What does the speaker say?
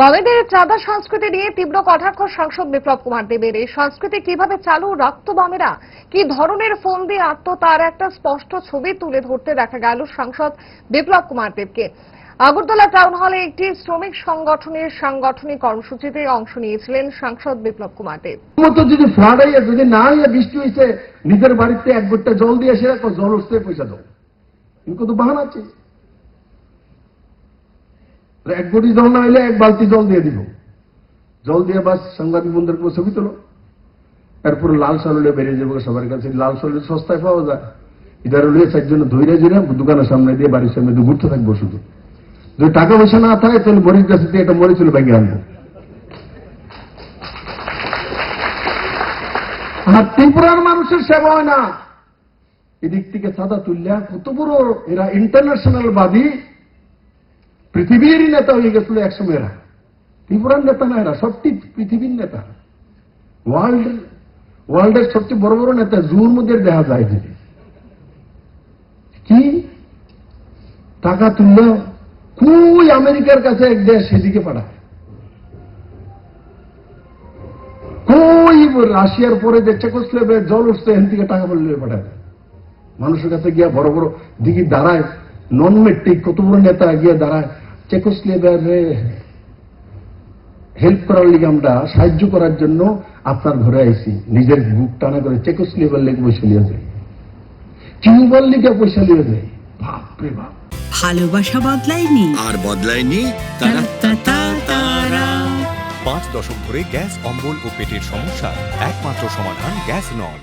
বামেদের চাঁদা সংস্কৃতি নিয়ে তীব্র কটাক্ষ সাংসদ বিপ্লব কুমার দেবের। এই সংস্কৃতি কীভাবে চালু? রাখতো বামেরা কি ধরনের ফোন দিয়ে আত্ম তার একটা স্পষ্ট ছবি তুলে ধরতে দেখা গেল সাংসদ বিপ্লব কুমার দেবকে? আগরতলা টাউন হলে একটি শ্রমিক সংগঠনের সাংগঠনিক কর্মসূচিতে অংশ নিয়েছিলেন সাংসদ বিপ্লব কুমার দেব। যদি ফ্লাড হইয়া যদি না হইয়া বৃষ্টি হয়েছে নিজের বাড়িতে এক গোটা জল দিয়ে রাখো, জল উঠতে পয়সা দাও। কিন্তু বাহান আছে। এক বটি জল না হইলে এক বালতি জল দিয়ে দিব। জল দিয়ে বাস সাংবাদিক বন্ধুদের ছবি তোলো। এরপরে লাল সরলে বেরিয়ে যাব সবার কাছে। লাল সরলে সস্তায় পাওয়া যায়। এটার হলে চারজন ধৈর্য জুড়ে দোকানের সামনে দিয়ে বাড়ির সামনে দিয়ে ঘুরতে থাকব শুধু। যদি টাকা পয়সা না থাকে, তাহলে মরিচ গাছে দিয়ে একটা মরিচ হলে ব্যাগে আনব। আর ত্রিপুরার মানুষের সেবা হয় না। এদিক থেকে সাদা তুললে কত বড় এরা ইন্টারন্যাশনাল বাদী। পৃথিবীরই নেতা হয়ে গেছিল একসময় এরা ত্রিপুরার নেতা না এরা, সবটি পৃথিবীর নেতা। ওয়ার্ল্ড, ওয়ার্ল্ডের সবচেয়ে বড় বড় নেতা জুর মধ্যে দেখা যায় যদি কি? টাকা তুলল কুই আমেরিকার কাছে এক দেশ সেদিকে পাঠায়। কই রাশিয়ার পরে যে চেকোস্লেভের জল উঠছে, এখান থেকে টাকা বললে পাঠায়। মানুষের কাছে গিয়া বড় বড় দিকে দাঁড়ায় নন মেট্রিক কত বড় নেতা গিয়ে দাঁড়ায়। চেকোস্লেভের হেল্প করার লিগে আমরা সাহায্য করার জন্য আপনার ঘরে আইছি। নিজের বুক টানা করে চেকোস্লেভের লেগে পয়সা নিয়ে যায় কিউবার লিগে পয়সা নিয়ে যায় বাপরে বাপ। ভালোবাসা বদলায়নি। আর বদলায়নি তারা। তারা পাঁচ দশক ধরে গ্যাস অম্বল ও পেটের সমস্যা একমাত্র সমাধান গ্যাস নল।